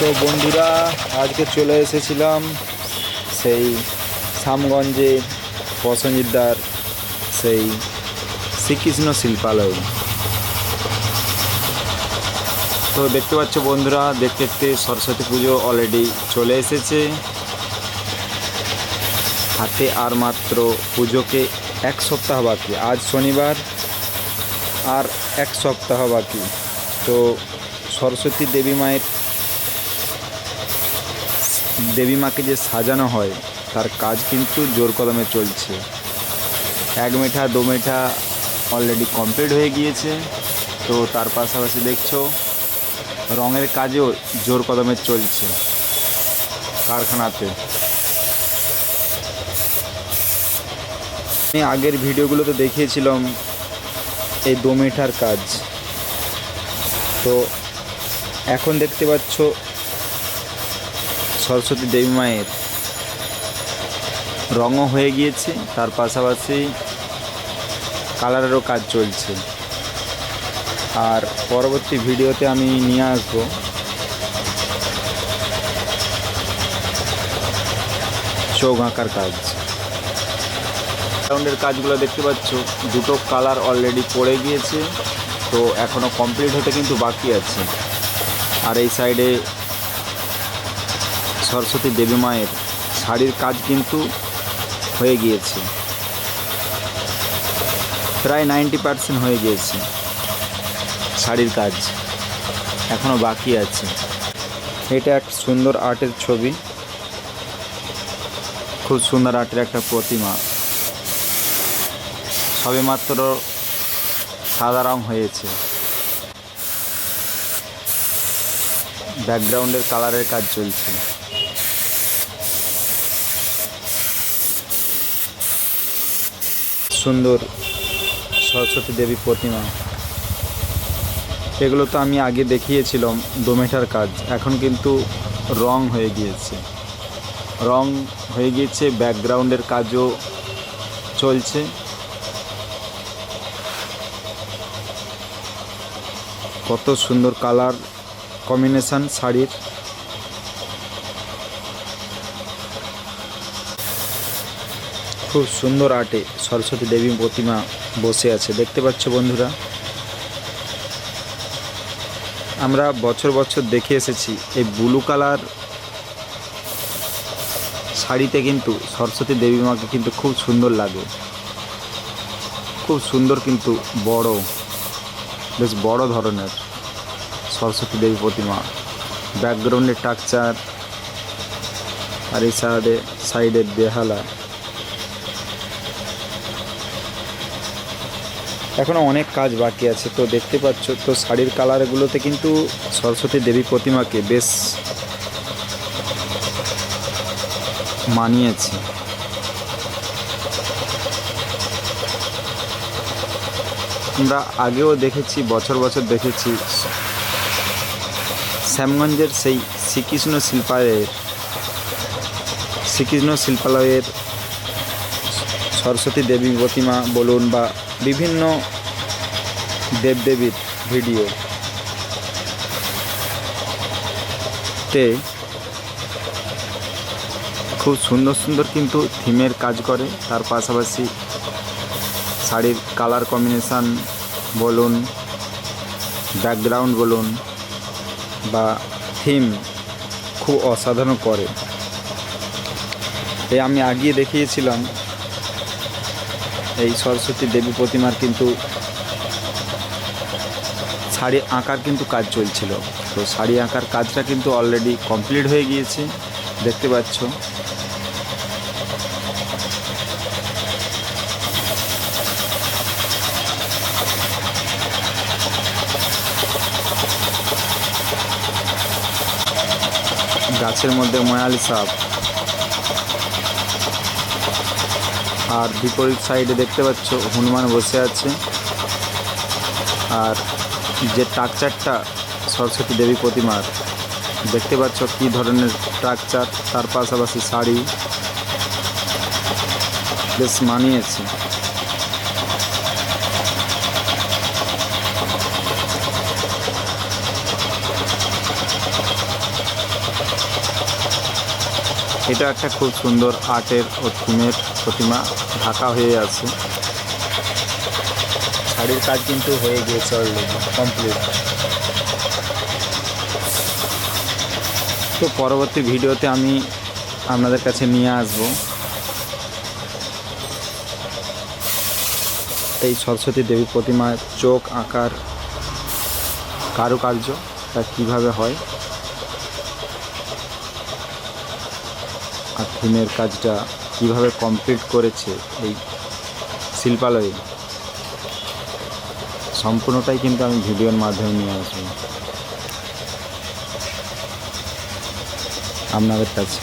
তো বন্ধুরা, আজকে চলে এসেছিলাম সেই সামগঞ্জে প্রসঞ্জিতদার সেই শ্রীকৃষ্ণ শিল্পালয়। তো দেখতে পাচ্ছ বন্ধুরা, দেখতে দেখতে সরস্বতী পুজো অলরেডি চলে এসেছে। হাতে আর মাত্র পুজোকে এক সপ্তাহ বাকি, আজ শনিবার আর এক সপ্তাহ বাকি। তো সরস্বতী দেবী মায়ের দেবী মাকে যে সাজানো হয়, তার কাজ কিন্তু জোর কদমে চলছে। এক মেঠা, দু মেঠা অলরেডি কমপ্লিট হয়ে গিয়েছে। তো তার পাশাপাশি দেখছ, রঙের কাজও জোর কদমে চলছে কারখানাতে। আমি আগের ভিডিওগুলোতে দেখিয়েছিলাম এই দোমেঠার কাজ। তো এখন দেখতে পাচ্ছ সরস্বতী দেবী মায়ের রঙও হয়ে গিয়েছে, তার পাশাপাশি কালারেরও কাজ চলছে। আর পরবর্তী ভিডিওতে আমি নিয়ে আসব। চোখ আঁকার কাজ। রাউন্ডের কাজগুলো দেখতে পাচ্ছ, দুটো কালার অলরেডি পড়ে গিয়েছে, তো এখনও কমপ্লিট হতে কিন্তু বাকি আছে। আর এই সাইডে সরস্বতী দেবী মায়ের শাড়ির কাজ কিন্তু হয়ে গিয়েছে। প্রায় নাইনটি পার্সেন্ট হয়ে গিয়েছে শাড়ির কাজ। এখনও বাকি আছে। এটা এক সুন্দর আর্টের ছবি। খুব সুন্দর আর্টের একটা প্রতিমা। সবে মাত্র সাদা রং হয়েছে। ব্যাকগ্রাউন্ডের কালারের কাজ চলছে। সুন্দর সরস্বতী দেবী প্রতিমা। এগুলো তো আমি আগে দেখিয়েছিলাম দোমেটার কাজ, এখন কিন্তু রং হয়ে গিয়েছে। রং হয়ে গিয়েছে, ব্যাকগ্রাউন্ডের কাজও চলছে। কত সুন্দর কালার কম্বিনেশান শাড়ির। খুব সুন্দর আর্টে সরস্বতী দেবী প্রতিমা বসে আছে। দেখতে পাচ্ছ বন্ধুরা, আমরা বছর বছর দেখে এসেছি এই ব্লু কালার শাড়িতে কিন্তু সরস্বতী দেবী মাকে কিন্তু খুব সুন্দর লাগে। খুব সুন্দর কিন্তু বড়, বেশ বড় ধরনের সরস্বতী দেবী প্রতিমা। ব্যাকগ্রাউন্ডের টাকচার, আর এই সাইডে সাইডের বেহালা। এখনও অনেক কাজ বাকি আছে। তো দেখতে পাচ্ছ, তো শাড়ির কালারগুলোতে কিন্তু সরস্বতী দেবী প্রতিমাকে বেশ মানিয়েছে। আমরা আগেও দেখেছি, বছর বছর দেখেছি, শ্যামগঞ্জের সেই শ্রীকৃষ্ণ শিল্পালয়ের শ্রীকৃষ্ণ শিল্পালয়ের সরস্বতী দেবী প্রতিমা বলুন বা বিভিন্ন দেবদেবীর ভিডিও তে খুব সুন্দর সুন্দর কিন্তু থিমের কাজ করে। তার পাশাপাশি শাড়ির কালার কম্বিনেশান বলুন ব্যাকগ্রাউন্ড বলুন বা থিম খুব অসাধারণ করে। এ আমি আগিয়ে দেখিয়েছিলাম এই সরস্বতী দেবী প্রতিমার কিন্তু শাড়ি আঁকার কিন্তু কাজ চলছিল। তো শাড়ি আঁকার কাজটা কিন্তু অলরেডি কমপ্লিট হয়ে গিয়েছে, দেখতে পাচ্ছ। গাছের মধ্যে ময়ালি সাপ। আর বিপরীত সাইডে দেখতে পাচ্ছ হনুমান বসে আছে। আর যে ট্রাকচারটা সরস্বতী দেবী প্রতিমার, দেখতে পাচ্ছ কি ধরনের ট্রাকচার, তার পাশাপাশি শাড়ি বেশ মানিয়েছে। এটা একটা খুব সুন্দর আর্টের ও থিমের প্রতিমা ঢাকা হয়ে আছে। শাড়ির কাজ কিন্তু হয়ে গিয়েছে অলরেডি কমপ্লিট তো পরবর্তী ভিডিওতে আমি আপনাদের কাছে নিয়ে আসব। এই সরস্বতী দেবী প্রতিমার চোখ আঁকার কারুকার্য তা কীভাবে হয়? আর থিমের কাজটা কীভাবে কমপ্লিট করেছে এই শিল্পালয়ে, সম্পূর্ণটাই কিন্তু আমি ভিডিওর মাধ্যমে নিয়ে আসব। আপনাদের কাছে।